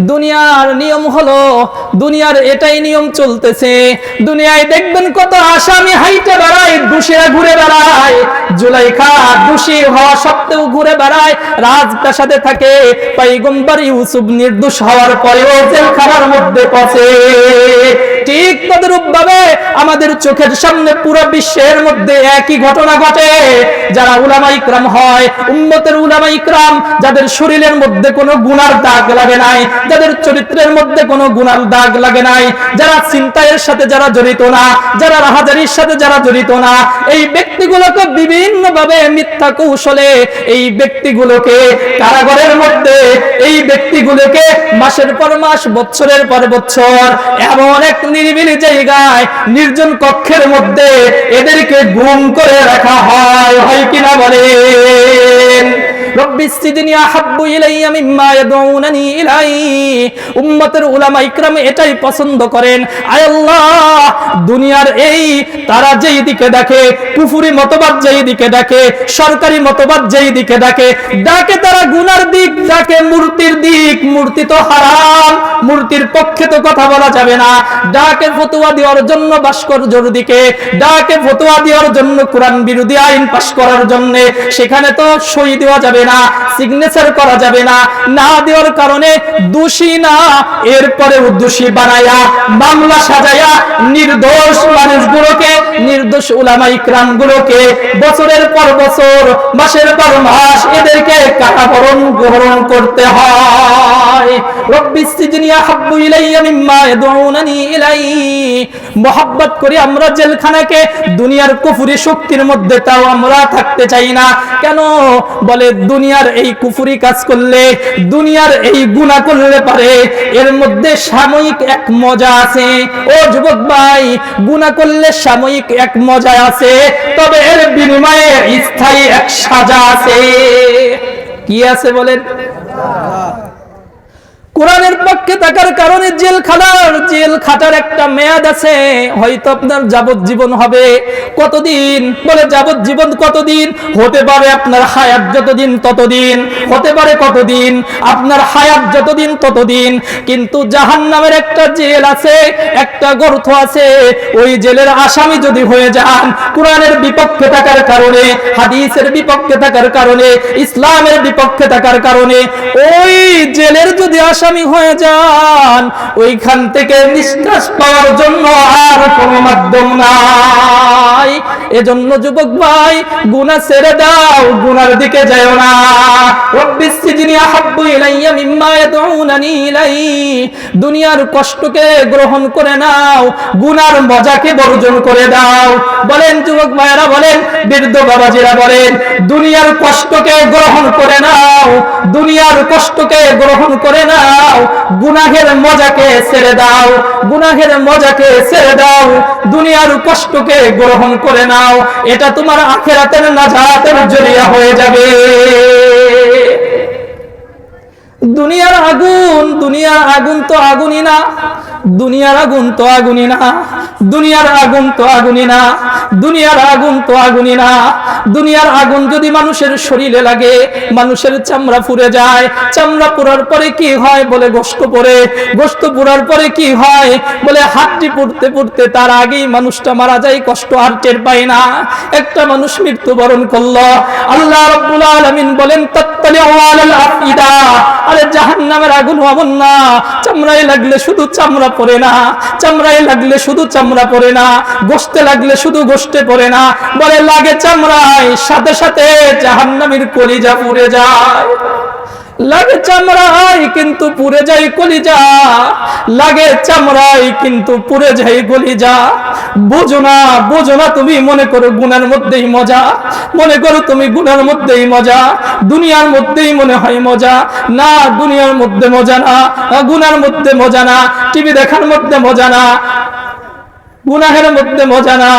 দুনিয়ার নিয়ম হলো, দুনিয়ার এটাই নিয়ম চলতেছে। দুনিয়ায় দেখবেন কত আসামি হাইটে বেড়ায় দুশিয়া ঘুরে বেড়ায়। জুলাইখা দোষী হওয়া সত্ত্বেও ঘুরে বেড়ায়, রাজপ্রাসাদে থাকে। পাইগম্বর ইউসুফ নির্দোষ হওয়ার পরেও জেলখানার মধ্যে পচে ঠিক তদরূপ ভাবে আমাদের চোখের সামনে পুরো বিশ্বের মধ্যে একই ঘটনা ঘটে। যারা উলামা ইকরাম হয়, উম্মতের উলামা ইকরাম, যাদের শরীরের মধ্যে কোনো গুনার দাগ লাগে নাই, যাদের চরিত্রের মধ্যে কোনো গুনার দাগ লাগে নাই, যারা চিন্তায়ের সাথে যারা জড়িত না, যারা রাহাজারির সাথে যারা জড়িত না, এই ব্যক্তিগুলোকে বিভিন্ন ভাবে মিথ্যা কৌশলে এই ব্যক্তিগুলোকে কারাগারের মধ্যে, এই ব্যক্তিগুলোকে মাসের পর মাস বছরের পর বছর এমন এক নিরিবিলি জায়গায় নির্জন কক্ষের মধ্যে এদেরকে গুম করে রাখা হয় হয় কিনা বলেন। এটাই পছন্দ করেন। দুনিয়ার এই তারা যেই দিকে ডাকে কুফুরি মতবাদ যেই দিকে সরকারি মতবাদ যেই দিকে ডাকে তারা গুনার দিক, ডাকে মূর্তির দিক। মূর্তি তো হারাম, মূর্তির পক্ষে তো কথা বলা যাবে না। ডাকে ফতোয়া দেওয়ার জন্য ভাস্কর্যর দিকে, ডাকে ফতোয়া দেওয়ার জন্য কোরআন বিরোধী আইন পাশ করার জন্য। সেখানে তো সই দেওয়া যাবে না সিগনেচার করা যাবে না। না দেওয়ার কারণে দোষী না। এরপরে দোষী বানায়া, মামলা সাজায়া, নির্দোষ মানুষগুলোকে, নির্দোষ উলামা ইকরাম গুলোকে বছরের পর বছর, মাসের পর মাস এদেরকে কাটাবরণ গ্রহণ করতে হয়। মোহাব্বত করি আমরা জেলখানাকে, দুনিয়ার কুফুরি শক্তির মধ্যে তাও আমরা থাকতে চাই না। কেন? বলে দুনিয়ার এই কুফুরি কাজ করলে, দুনিয়ার এই গুণা করলে পারে। এর মধ্যে সাময়িক এক মজা আছে। ও যুবক ভাই গুণা করলে সাময়িক এক মজা আছে, তবে এর বিনিময়ে স্থায়ী এক সাজা আছে। কি আছে বলেন? কোরআনের পক্ষে থাকার কারণে জেল খাটার জেল খাটার একটা মেয়াদ আছে। হয়তো আপনার যাবজ্জীবন হবে। কতদিন? বলে যাবজ্জীবন কতদিন? হতে পারে আপনার হায়াত যতদিন, ততদিন। হতে পারে কতদিন? আপনার হায়াত যতদিন, ততদিন। কিন্তু জাহান নামের একটা জেল আছে, একটা গর্ত আছে। ওই জেলের আসামি যদি হয়ে যান, কোরআনের বিপক্ষে থাকার কারণে, হাদিসের বিপক্ষে থাকার কারণে, ইসলামের বিপক্ষে থাকার কারণে, ওই জেলের যদি আসামি হয়ে যান, ওইখান থেকে নিষ্কাশ পাওয়ার জন্য আর কোনো মাধ্যম নাই। এজন্য যুবক ভাই গুনাহ ছেড়ে দাও গুনার দিকে যাও না। দুনিয়ার কষ্টকে গ্রহণ করে নাও গুনার মজাকে বর্জন করে দাও। বলেন যুবক ভাইয়েরা বলেন, বৃদ্ধ বাবাজিরা বলেন, দুনিয়ার কষ্টকে গ্রহণ করে নাও, দুনিয়ার কষ্টকে গ্রহণ করে নাও। গুনাহের মজাকে ছেড়ে দাও, গুনাহের মজাকে ছেড়ে দাও, দুনিয়ার কষ্টকে গ্রহণ করে নাও, এটা তোমার আখেরাতের নাজাতের জরিয়া হয়ে যাবে। দুনিয়ার আগুন দুনিয়ার আগুন তো আগুনই না। দুনিয়ার আগুন তো আগুনই না। দুনিয়ার আগুন তো আগুনই না। দুনিয়ার আগুন তো আগুনই না। দুনিয়ার আগুন যদি মানুষের শরীরে লাগে, মানুষের চামড়া পুড়ে যায়। চামড়া পুরার পরে কি হয় বলে গোস্ত পড়ে। গোস্ত পুরার পরে কি হয় বলে হাতটি পুড়তে পুড়তে তার আগেই মানুষটা মারা যায়, কষ্ট আর টের পায় না। একটা মানুষ মৃত্যুবরণ করল। আল্লাহ রাব্বুল আলামিন বলেন তাত্তালি আলাল আফিদা জাহান নামের আগুন অমন না। চামড়াই লাগলে শুধু চামড়া পরে না। চামড়াই লাগলে শুধু চামড়া পরে না। গোস্তে লাগলে শুধু গোস্তে পরে না। বলে, লাগে চামড়ায়, সাথে সাথে জাহান্নামের কলিজা পুড়ে যায়। লাগে চামড়াই কিন্তু পুড়ে যাই কলিজা। লাগে চামড়াই কিন্তু পুড়ে যাই কলিজা বুঝো না বুঝো না তুমি মনে করো গুনার মধ্যেই মজা। মনে করো তুমি গুনার মধ্যেই মজা। দুনিয়ার মধ্যেই মনে হয় মজা। না, দুনিয়ার মধ্যে মজা না গুনার মধ্যে মজা না, টিভি দেখার মধ্যে মজা না। গুনাহের মধ্যে মজা না,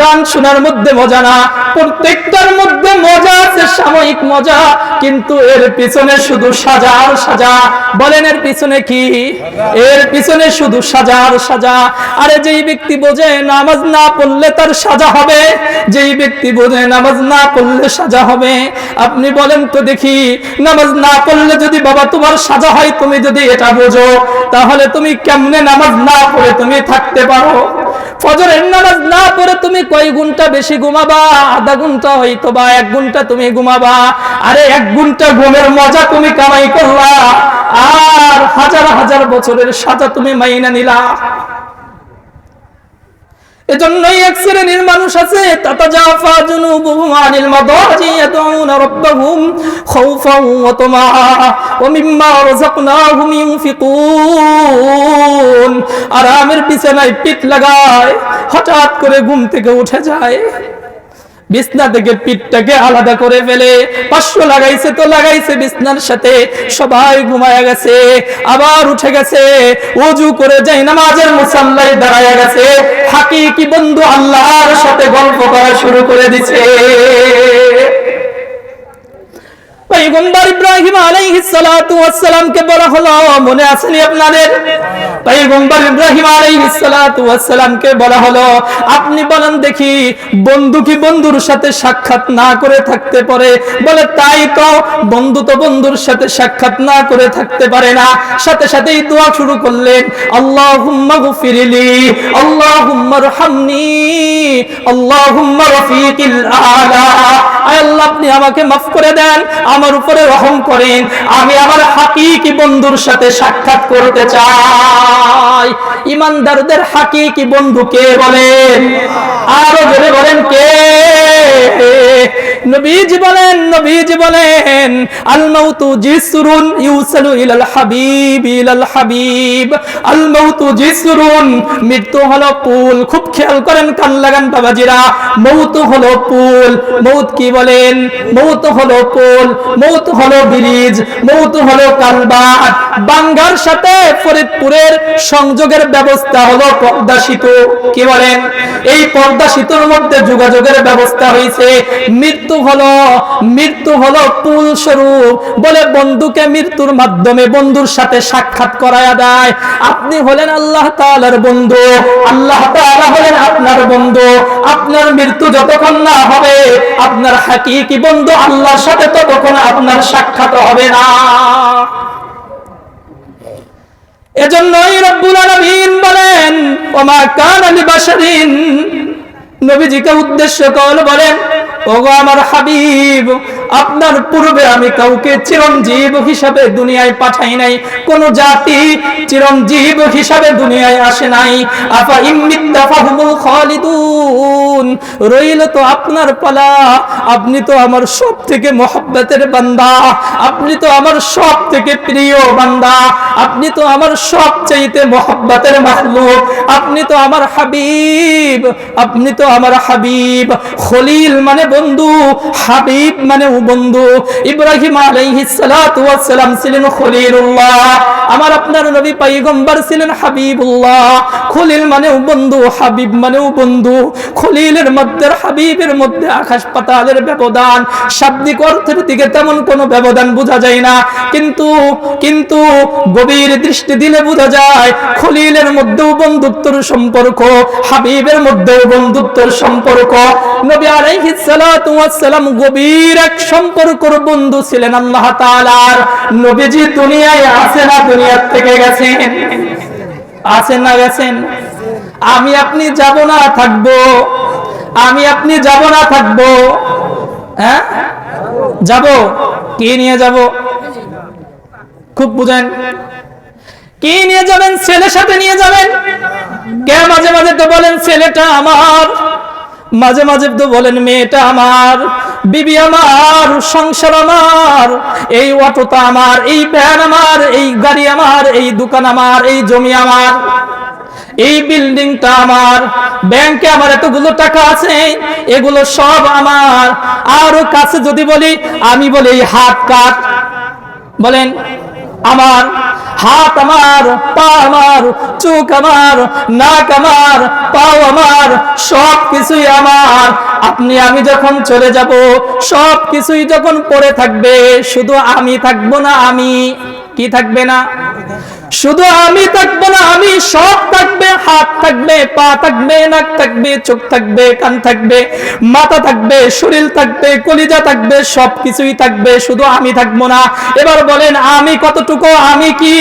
গান শোনার মধ্যে মজা না, প্রত্যেকটার মধ্যে মজা আছে, সাময়িক মজা, কিন্তু এর পিছনে শুধু সাজার সাজা। বলেন এর পিছনে কি? এর পিছনে শুধু সাজার সাজা। আরে যেই ব্যক্তি বোঝে নামাজ না পড়লে তার সাজা হবে, যেই ব্যক্তি বোঝে নামাজ না পড়লে সাজা হবে। আপনি বলেন তো দেখি, নামাজ না পড়লে যদি বাবা তোমার সাজা হয়, তুমি যদি এটা বোঝো, তাহলে তুমি কেমনে নামাজ না পড়ে তুমি থাকতে পারো? ফজরের নামাজ না পড়ে তুমি কয় ঘণ্টা বেশি ঘুমাবা? আধা ঘণ্টা হয়তো বা এক ঘণ্টা তুমি ঘুমাবা। আরে এক ঘণ্টা ঘুমের মজা তুমি কামাই করলা। আর হাজার হাজার বছরের সাজা তুমি মাইনা নিলা। এজন্যই এক শ্রেণির মানুষ আছে, তাতাজাফা জুনুবুহুম আনিল মাদাজি ইয়াদউনা রাব্বাহুম খাউফান ওয়া তামাআ ওয়া মিম্মা রাযাকনাহুম ইউনফিকুন। বিছানায় পিঠ লাগায়, হঠাৎ করে ঘুম থেকে উঠে যায়। বিছনা থেকে পিঠটাকে আলাদা করে ফেলে, পাঁচশো লাগাইছে তো লাগাইছে বিছনার সাথে, সবাই ঘুমায়া গেছে, আবার উঠে গেছে অজু করে যাই নামাজের মুসাল্লাই দাঁড়ায়া গেছে, হাকিকি বন্ধু আল্লাহর সাথে গল্প করা শুরু করে দিছে। পয়গম্বর ইব্রাহিম আলাইহিস সালাতু ওয়াস সালামকে বলা হলো, মনে আসেনি আপনাদের? পয়গম্বর ইব্রাহিম আলাইহিস সালাতু ওয়াস বলা হলো, আপনি বলেন দেখি বন্ধু কি বন্ধুর সাথে সাক্ষাৎ না করে থাকতে পারে? বলে, তাই তো বন্ধু তো বন্ধুর সাথে সাক্ষাৎ না করে থাকতে পারে না। সাথে সাথেই দোয়া শুরু করলেন, আল্লাহুম্মা গফিরলি, আল্লাহুম্মা রহামনি, আল্লাহুম্মা রফিকিল আলা। আল্লাহ, আপনি আমাকে মাফ করে দেন, আমার উপরে রহম করেন, আমি আমার হাকিকি বন্ধুর সাথে সাক্ষাৎ করতে চাই। ইমানদারদের হাকি কি বন্ধু কে বলে? আরও জোরে বলেন কে? নবীজি বলেন নবীজি বলেন আল মাউতু জিসরুন ইউসালু ইলাল হাবিব ইলাল হাবিব। আল মাউতু জিসরুন, মৃত্যু হলো পুল খুব খেয়াল করেন কান লাগান বাবাজিরা। মৌত হলো পুল মৌত কি বলেন? মৌত হলো পুল মৌত হলো ব্রিজ। মৌত হলো কালবাট। বাঙ্গার সাথে ফরিদপুরের সংযোগের ব্যবস্থা হলো পদ্মা সেতু। কি বলেন? এই পদ্মা সেতুর মধ্যে যোগাযোগের ব্যবস্থা হয়েছে। মৃত্যু হলো, মৃত্যু হলো পুল স্বরূপ। বলে বন্ধুকে মৃত্যুর মাধ্যমে বন্ধুর সাথে সাক্ষাৎ করায়া দেয়। আপনি হলেন আল্লাহ তাআলার বন্ধু, আল্লাহ তাআলা হলেন আপনার বন্ধু। আপনার মৃত্যু যতক্ষণ না হবে, আপনার হাকিকি বন্ধু আল্লাহর সাথে ততক্ষণ আপনার সাক্ষাৎ হবে না। এজন্যই রব্বুল আলামিন বলেন, ওমা কানা লিবাশারিন। নবীজিকে উদ্দেশ্য করে বলেন ওগো আমার হাবিব আপনার পূর্বে আমি কাউকে চিরঞ্জীব হিসাবে দুনিয়ায় পাঠাই নাই। কোন জাতি চিরঞ্জীব হিসাবে দুনিয়ায় আসে নাই। আফা ইম্মিত্তা ফাহুমুল খালিদুন। রইল তো আপনার পালা। আপনি তো আমার সব থেকে মহব্বতের বান্দা। আপনি তো আমার সব থেকে প্রিয় বান্দা। আপনি তো আমার সব চাইতে মহব্বতের মাহলুক। আপনি তো আমার হাবিব। আপনি তো আমার হাবিব। খলিল মানে বন্ধু, হাবিব মানে বন্ধু, ইব্রাহিম আলাইহিস ছিলেন খলিলুল্লাহ। আমার আপনার নবী পয়গম্বর ছিলেন হাবিবুল্লাহ। খলিল মানে বন্ধু, হাবিব মানে বন্ধু। খলিলের মধ্যে, হাবিবের মধ্যে আকাশ পাতালের ব্যবধান। শাব্দিক অর্থের দিকে তেমন কোনো ব্যবধান বোঝা যায় না। কিন্তু কিন্তু গভীর দৃষ্টি দিলে বোঝা যায়, খলিলের মধ্যেও বন্ধুত্বর সম্পর্ক, হাবিবের মধ্যেও বন্ধুত্বর সম্পর্ক। নবী আলাইহিস সালাতু ওয়াস সালাম গভীর এক সম্পর্কর বন্ধু ছিলেন আল্লাহ তাআলার। নবীজি দুনিয়ায় আছে না দুনিয়ার থেকে গেছেন? আছেন না গেছেন? আমি আপনি যাব না, থাকব। আমি আপনি যাব না, থাকব। হ্যাঁ? যাব? কি নিয়ে যাব? খুব বুঝেন। কি নিয়ে যাবেন? ছেলের সাথে নিয়ে যাবেন? কে মাঝে মাঝে তো বলেন, ছেলেটা আমার। মাঝে মাঝে তো বলেন, মেয়েটা আমার, বিবি আমার, সংসার আমার, এই অটোটা আমার, এই ভ্যান আমার, এই গাড়ি আমার, এই দোকান আমার, এই জমি আমার, এই বিল্ডিংটা আমার, ব্যাংকে আমার এতগুলো টাকা আছে, এগুলো সব আমার। আরও কাছে যদি বলি, আমি বলি হাত কাট। বলেন, আমার হাত আমার, পা আমার, চোখ আমার, নাক আমার, পাও আমার, সব কিছুই আমার। আপনি, আমি যখন চলে যাব, সব কিছুই যখন পড়ে থাকবে, শুধু আমি থাকব না আমি। কি থাকবে না? শুধু আমি থাকব না, আমি সব থাকবে, হাত থাকবে, পা থাকবে, নাক থাকবে, চোখ থাকবে, কান থাকবে, মাথা থাকবে, শরীর থাকবে, কলিজা থাকবে সব কিছুই থাকবে, শুধু আমি থাকব না। এবার বলেন, আমি কতটুকু, আমি কি?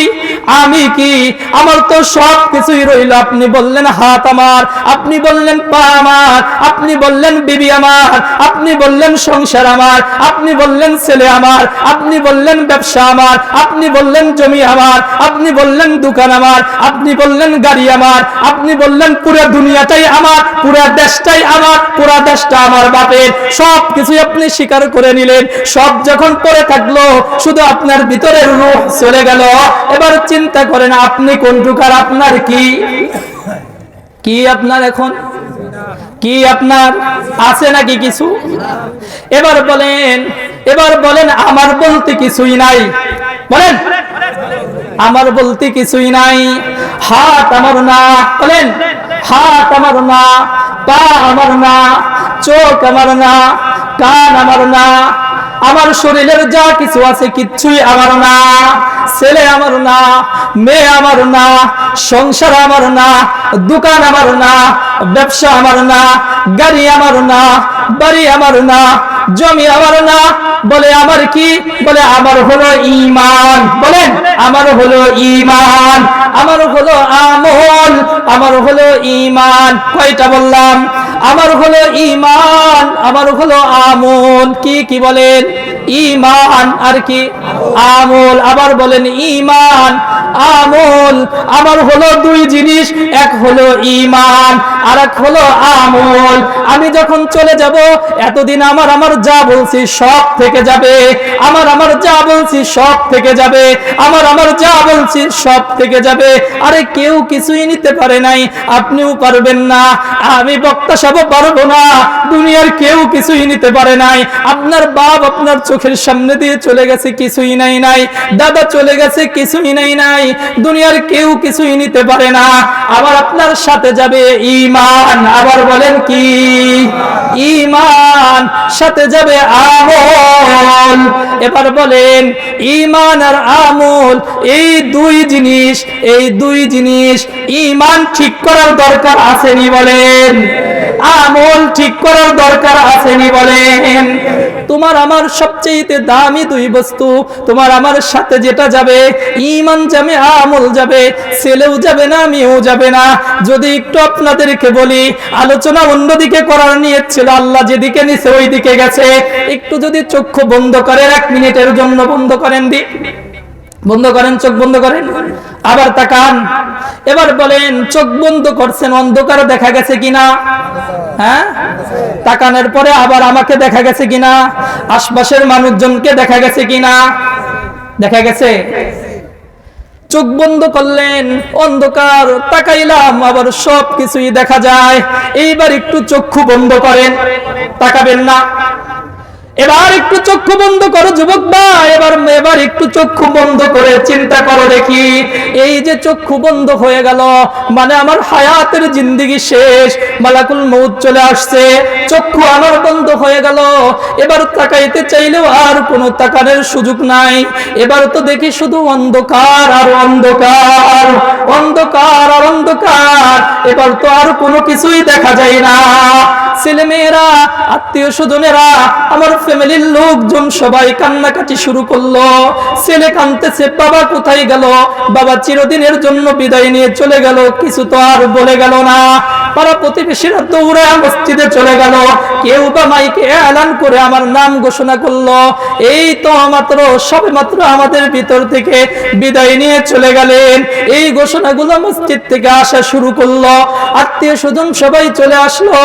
আমি কি? আমার তো সব কিছুই রইল, আপনি বললেন হাত আমার, আপনি বললেন পা আমার, আপনি বললেন বিবি আমার, আপনি বললেন সংসার আমার, আপনি বললেন ছেলে আমার, আপনি বললেন ব্যবসা আমার, আপনি বললেন জমি আমার, আপনি বললেন দোকান আমার, আপনি বললেন গাড়ি আমার, আপনি বললেন পুরো দুনিয়াটাই আমার, পুরো দেশটাই আমার, পুরো দেশটা আমার বাপের। সব কিছুই আপনি স্বীকার করে নিলেন। সব যখন পড়ে থাকল, শুধু আপনার ভিতরের রূপ চলে গেল। এবার চিন্তা করেন, আপনি কোন টুকার আপনার কি? কি আপনার এখন? কি আপনার? আছে নাকি কিছু? এবার বলেন এবার বলেন, আমার বলতে কিছুই নাই। বলেন। আমার বলতে কিছুই নাই হাত আমার না বলেন হাত আমার না পা আমার না চোখ আমার না কান আমার না আমার শরীরের যা কিছু আছে কিচ্ছুই আমার না ছেলে আমার না মেয়ে আমার না সংসার আমার না দোকান আমার না ব্যবসা আমার না গাড়ি আমার না বাড়ি আমার না জমি আমার না, বলে আমার কি? বলে আমার হলো ইমান বলেন, আমার হলো ইমান আমার হলো আমল, আমার হলো ইমান কয়টা বললাম? আমার হলো ইমান আমার হলো আমল। কি কি বলেন? ইমান আর কি? আমল। আবার বলেন ইমান আমল। আমার হলো দুই জিনিস, এক হলো ইমান আর এক হলো আমল। আমি যখন চলে যাব, এতদিন আমার আমার যা বলছি সব থেকে যাবে। আমার আমার যা বলছি সব থেকে যাবে। আমার আমার যা বলছি সব থেকে যাবে। আরে কেউ কিছুই নিতে পারে নাই। আপনিও পারবেন না। আমি বক্তা পারব না। দুনিয়ার কেউ কিছুই নিতে পারে নাই। আপনার বাপ আপনার চোখের সামনে দিয়ে চলে গেছে, কিছুই নাই নাই। দাদা চলে গেছে, কিছুই নাই নাই। দুনিয়ার কেউ কিছুই নিতে পারে না। আবার আপনার সাথে যাবে ইমান। আবার বলেন কি? ইমান। সাথে যাবে আমল। এবার বলেন ইমান আর আমল, এই দুই জিনিস, এই দুই জিনিস ইমান ঠিক করার দরকার আসেনি বলেন? আমল ঠিক করার দরকার আসেনি বলেন। তোমার আমার সবচেয়ে দামি দুই বস্তু, তোমার আমার সাথে যেটা যাবে ইমান যাবে, আমল যাবে, ছেলেও যাবে না, মেয়েও যাবে না। যদি একটু আপনাদেরকে বলি, আলোচনা অন্যদিকে করার নিয়ে ছিল, আল্লাহ যেদিকে নিছে ওই দিকে গেছে। একটু যদি চক্ষু বন্ধ করেন, এক মিনিটের জন্য বন্ধ করেন দি। বন্ধ করেন, চোখ বন্ধ করেন। আবার তাকান। এবার বলেন, চোখ বন্ধ করছেন অন্ধকার দেখা গেছে কিনা? হ্যাঁ? তাকানোর পরে আবার আমাকে দেখা গেছে কিনা? আশপাশের মানুষজনকে দেখা গেছে কিনা? দেখা গেছে। চোখ বন্ধ করলেন, অন্ধকার তাকাইলাম, আবার সব কিছুই দেখা যায়। এইবার একটু চক্ষু বন্ধ করেন। তাকাবেন না। এবার একটু চক্ষু বন্ধ করো, যুবক ভাই। এবার এবার একটু চক্ষু বন্ধ করে চিন্তা করো দেখি। এই যে চক্ষু বন্ধ হয়ে গেল মানে আমার হায়াতের জিন্দিগি শেষ। মালাকুল মৌত চলে আসছে, চক্ষু আমার বন্ধ হয়ে গেল। এবার তাকাইতে চাইলেও আর কোনো তাকানোর সুযোগ নাই। এবার তো দেখি শুধু অন্ধকার আর অন্ধকার অন্ধকার আর অন্ধকার। এবার তো আর কোনো কিছুই দেখা যায় না। ছেলে মেয়েরা আত্মীয় স্বজনেরা, আমার ফ্যামিলির লোকজন সবাই কান্নাকাটি শুরু করল। ছেলে কানতেছে বাবা কোথায় গেল? বাবা চিরদিনের জন্য বিদায় নিয়ে চলে গেল, কিছু তো আর বলে গেল না। পাড়া প্রতিবেশীরা দৌড়ে মসজিদে চলে গেল। কেউ বা মাইকে এলান করে আমার নাম ঘোষণা করল। এই তো মাত্র, সবে মাত্র আমাদের ভিতর থেকে বিদায় নিয়ে চলে গেলেন। এই ঘোষণাগুলো মসজিদ থেকে আসা শুরু করল। আত্মীয় স্বজন সবাই চলে আসলো।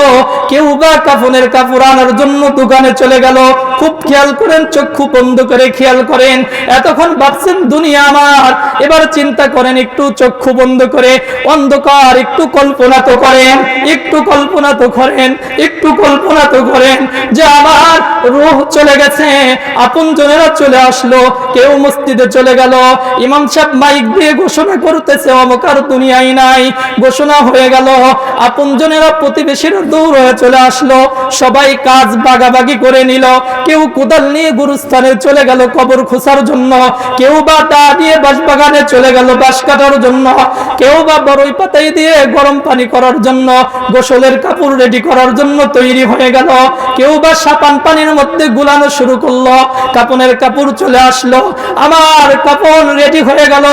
কেউ বা কাফনের কাপড় আনার জন্য দোকানে চলে গেল। খুব খেয়াল করেন, চক্ষু বন্ধ করে খেয়াল করেন। এতক্ষণ ভাবছেন, দুনিয়া আমার। এবার চিন্তা করেন, একটু চক্ষু বন্ধ করে অন্ধকার, একটু কল্পনা তো করেন, একটু কল্পনা তো করেন, একটু কল্পনা তো করেন যে আমার রূহ চলে গেছে, আপন জনেরা চলে আসলো, কেউ মসজিদে চলে গেল। ইমাম সাহেব মাইক দিয়ে ঘোষণা করতেছে, অমকার দুনিয়ায় নাই, ঘোষণা হয়ে গেল। আপন জনেরা প্রতিবেশীরা দৌড় হয়ে চলে আসলো, সবাই কাজ বাগাবাগি করে নিল কেউ কোদাল নিয়ে গুরুস্থানে চলে গেল কবর খোসার জন্য। কেউ বা দা দিয়ে বাঁশ বাগানে চলে গেল বাঁশ কাটার জন্য। কেউ বা বড়ই পাতাই দিয়ে গরম পানি করার জন্য, গোসলের কাপড় রেডি করার জন্য তৈরি হয়ে গেল। কেউ বা সাপান পানির মধ্যে গুলানো শুরু করল, কাপনের কাপড় চলে আসলো। আমার কাপড় রেডি হয়ে গেল।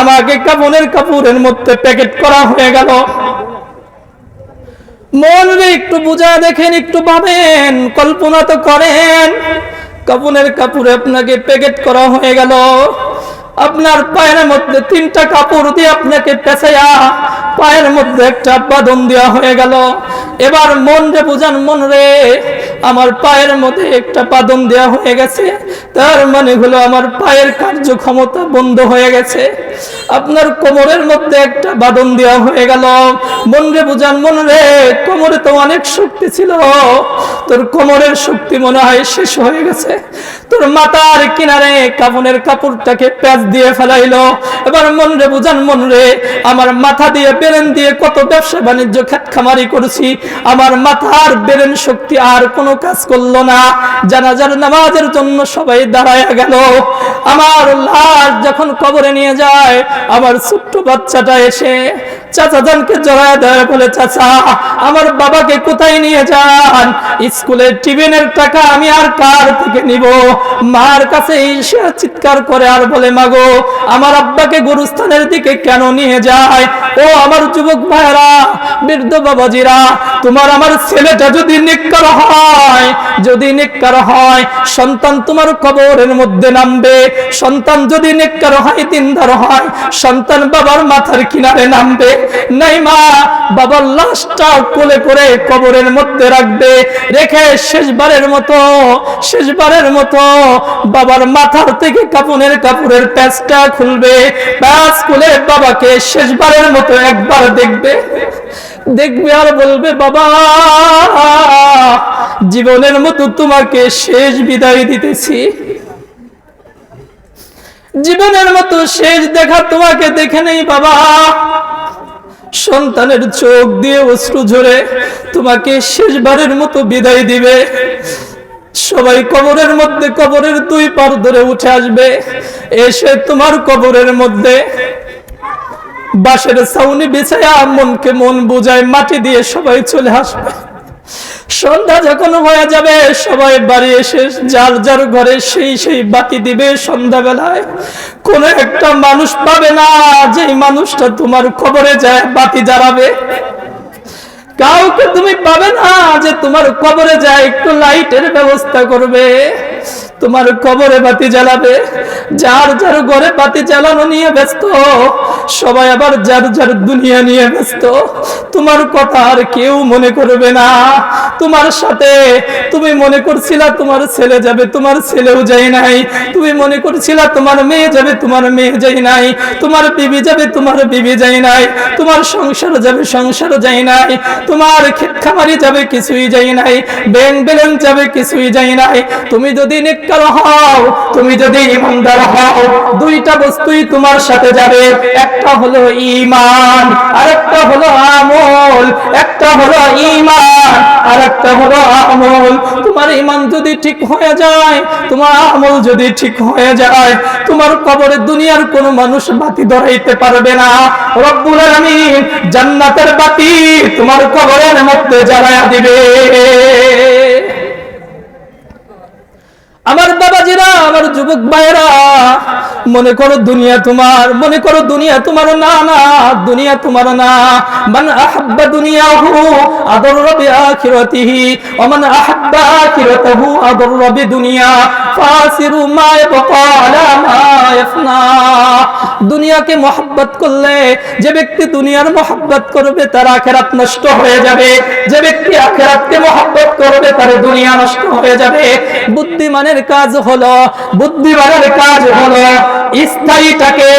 আমাকে কাপনের কাপড়ের মধ্যে প্যাকেট করা হয়ে গেল। মন রে একটু বুঝা দেখেন, একটু ভাবেন, কল্পনা তো করেন। কাপনের কাপড়ে আপনাকে প্যাকেট করা হয়ে গেল। আপনার পায়ের মধ্যে তিনটা কাপড় দিয়ে আপনাকে পেঁচাইয়া পায়ের মধ্যে একটা বাদন দেওয়া হয়ে গেল। এবার মন রে বুঝান, মন রে, আমার পায়ের মধ্যে একটা পাদন দেওয়া হয়ে গেছে। তার মানে হলো আমার পায়ের কার্যক্ষমতা বন্ধ হয়ে গেছে। আপনার কোমরের মধ্যে একটা বাদন দেওয়া হয়ে গেল। মন রে বুঝান মন রে কোমরে তো অনেক শক্তি ছিল। তোর কোমরের শক্তি মনে হয় শেষ হয়ে গেছে। তোর মাথার কিনারে কাপনের কাপড়টাকে প্যাচ দিয়ে ফেলাইলো। এবার মন রে বুঝান মন রে আমার মাথা দিয়ে বেরেন দিয়ে কত ব্যবসা বাণিজ্য খাত খামারি করেছি। আমার মাথার বেরেন শক্তি আর কোনো কাজ করল না। জানাজার নামাজের জন্য সবাই দাঁড়ায় গেল। আমার লাশ যখন কবরে নিয়ে যায় আমার ছোট্ট বাচ্চাটা এসে চাচা জানকে জড়ায় দেয় বলে, চাচা, আমার বাবাকে কোথায় নিয়ে যান? স্কুলের টিফিনের টাকা আমি আর কার থেকে নিব? মার কাছে চিৎকার করে আর বলে, মাগো, আমার আব্বাকে গুরুস্থানের দিকে কেন নিয়ে যায়? ও আমার যুবক ভাইরা বৃদ্ধ বাবাজিরা, তোমার আমার ছেলেটা যদি নিকার হয়, যদি নিকার হয়, সন্তান তোমার কবরের মধ্যে নামবে। সন্তান যদি নিকার হয়, দিনদার হয়, সন্তান বাবার মাথার কিনারে নামবে। নাই মা বাবার লাশটা কোলে করে কবরের মধ্যে রাখবে, রেখে শেষবারের মতো শেষবারের মতো বাবার মাথার থেকে কাপনের কাপড়ের প্যাচটা খুলবে। প্যাচ খুলে বাবাকে শেষবারের মতো একবার দেখবে। দেখবে আর বলবে, বাবা, জীবনের মতো তোমাকে শেষ বিদায় দিতেছি। জীবনের মতো শেষ দেখা তোমাকে দেখে নেই, বাবা। সন্তানের চোখ দিয়ে অশ্রু ঝরে তোমাকে শেষবারের মতো বিদায় দিবে। সবাই কবরের মধ্যে কবরের দুই পার ধরে উঠে আসবে। এসে তোমার কবরের মধ্যে বাঁশের সাউনি বিছায়া মনকে মন বোঝায়, মাটি দিয়ে সবাই চলে আসবে। সন্ধ্যা যখন হয়ে যাবে, সবাই বাড়ি এসে যার যার ঘরে সেই সেই বাতি দিবে সন্ধ্যাবেলায়। কোন একটা মানুষ পাবে না যে মানুষটা তোমার খবরে যায়, বাতি জ্বালাবে। কাউকে তুমি পাবে না যে তোমার কবরে যায়, একটু লাইটের ব্যবস্থা করবে। তোমার কবরে বাতি জ্বালাবে। যার যার ঘরে বাতি জ্বালানো নিয়ে ব্যস্ত, সবাই আবার যার যার দুনিয়া নিয়ে ব্যস্ত। তোমার কথা আর কেউ মনে করবে না। তোমার সাথে তুমি মনে করছিলা তোমার ছেলে যাবে, তোমার ছেলেও যায় নাই। তুমি মনে করছিলা তোমার মেয়ে যাবে, তোমার মেয়ে যায় নাই। তোমার বিবি যাবে, তোমার বিবি যায় নাই। তোমার সংসার যাবে, সংসার যায় নাই। তোমার ক্ষেত খামারি যাবে, কিছুই যায় নাই। ব্যাংক ব্যালেন্স যাবে, কিছুই যায় নাই। তুমি যদি নেককার হও তুমি যদি ইমানদার হও, দুইটা বস্তুই তোমার সাথে যাবে। একটা হলো ঈমান আর একটা হলো আমল। একটা হলো ঈমান আর একটা হলো আমল। তোমার ঈমান যদি ঠিক হয়ে যায়, তোমার আমল যদি ঠিক হয়ে যায়, তোমার কবরে দুনিয়ার কোনো মানুষ বাতি ধরাইতে পারবে না। রব্বুল আলামিন জান্নাতের বাতি তোমার কবরের মধ্যে জ্বালায়া দিবে। আমার বাবাজিরা, আমার যুবক ভাইয়েরা, মনে করো দুনিয়া তোমার, মনে করো দুনিয়া তোমার না না, দুনিয়া তোমার না। মান আহাব্বা দুনিয়াহু, আদর বি আখিরাতিহি, ওয়া মান আহাব্বা আখিরাতাহু, আদর বি দুনিয়া। ফাসিরু মা ইয়াবকা আলা দুনিয়াকে মহব্বত করলে যে ব্যক্তি দুনিয়ার মহব্বত করবে, তার আখেরাত নষ্ট হয়ে যাবে। যে ব্যক্তি আখেরাতকে মহব্বত করবে, তার দুনিয়া নষ্ট হয়ে যাবে। বুদ্ধিমানের কাজ হলো বুদ্ধিমানের কাজ হলো, স্থায়ীটাকে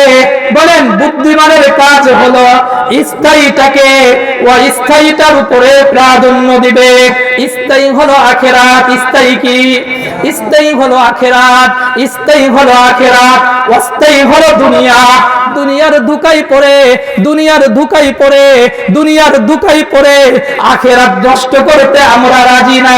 বলেন বুদ্ধিমানের কাজ হলো, স্থায়ীটাকে ও স্থায়ীটার উপরে প্রাধান্য দিবে। স্থায়ী হলো আখেরাত, স্থায়ী কি? স্থায়ী হলো আখেরাত, স্থায়ী হলো আখেরাত, অস্থায়ী হলো দুনিয়া। দুনিয়ার দুকাই পড়ে, দুনিয়ার দুকাই পড়ে, দুনিয়ার দুকাই পড়ে, আখেরাত নষ্ট করতে আমরা রাজি না।